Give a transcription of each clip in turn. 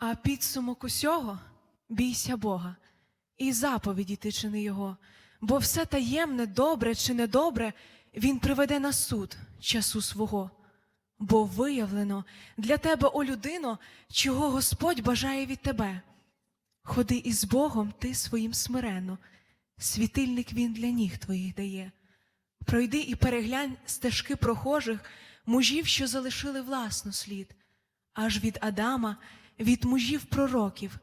А підсумок усього бійся Бога, і заповіді ти чини Його, бо все таємне, добре чи недобре, Він приведе на суд часу свого. Бо виявлено для тебе, о людино, чого Господь бажає від тебе. Ходи із Богом ти своїм смиренно, світильник він для ніг твоїх дає. Пройди і переглянь стежки прохожих, мужів, що залишили власну слід, аж від Адама, від мужів пророків,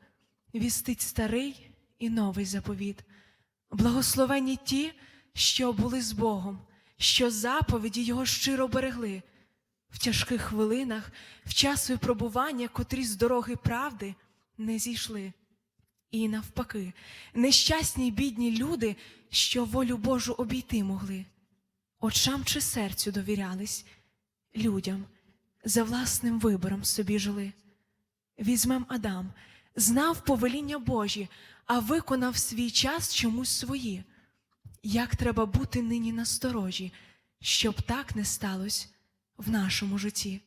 вістить старий і новий заповіт. Благословені ті, що були з Богом, що заповіді Його щиро берегли. В тяжких хвилинах, в час випробування, котрі з дороги правди не зійшли. І навпаки, нещасні й бідні люди, що волю Божу обійти могли, очам чи серцю довірялись, людям за власним вибором собі жили. Візьмем Адам, знав повеління Божі, а виконав свій час чомусь свої. Як треба бути нині насторожі, щоб так не сталося в нашому житті.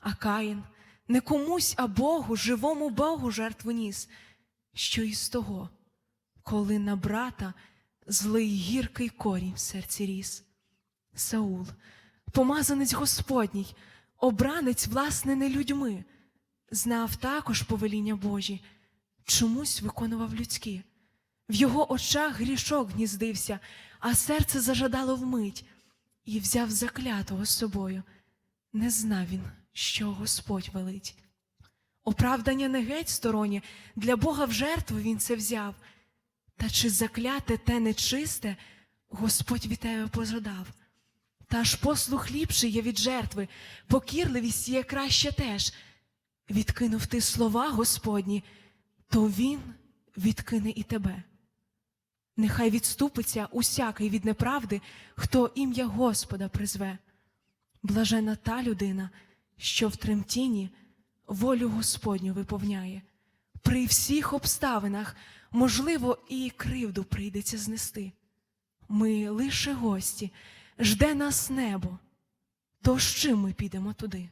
А Каїн не комусь, а Богу, живому Богу жертву ніс, що із того, коли на брата злий гіркий корінь в серці ріс. Саул, помазанець Господній, обранець, власне, не людьми, знав також повеління Божі, чомусь виконував людські. В його очах грішок гніздився, а серце зажадало вмить, і взяв заклятого з собою. Не знав він, що Господь велить. Оправдання не геть стороні, для Бога в жертву він це взяв. Та чи закляте те нечисте, Господь від тебе пожадав. Та ж послух ліпший є від жертви, покірливість є краще теж. Відкинув ти слова Господні, то Він відкине і тебе. Нехай відступиться усякий від неправди, хто ім'я Господа призве. Блажена та людина, що в тремтінні волю Господню виповняє. При всіх обставинах, можливо, і кривду прийдеться знести. Ми лише гості, жде нас небо. То з чим ми підемо туди?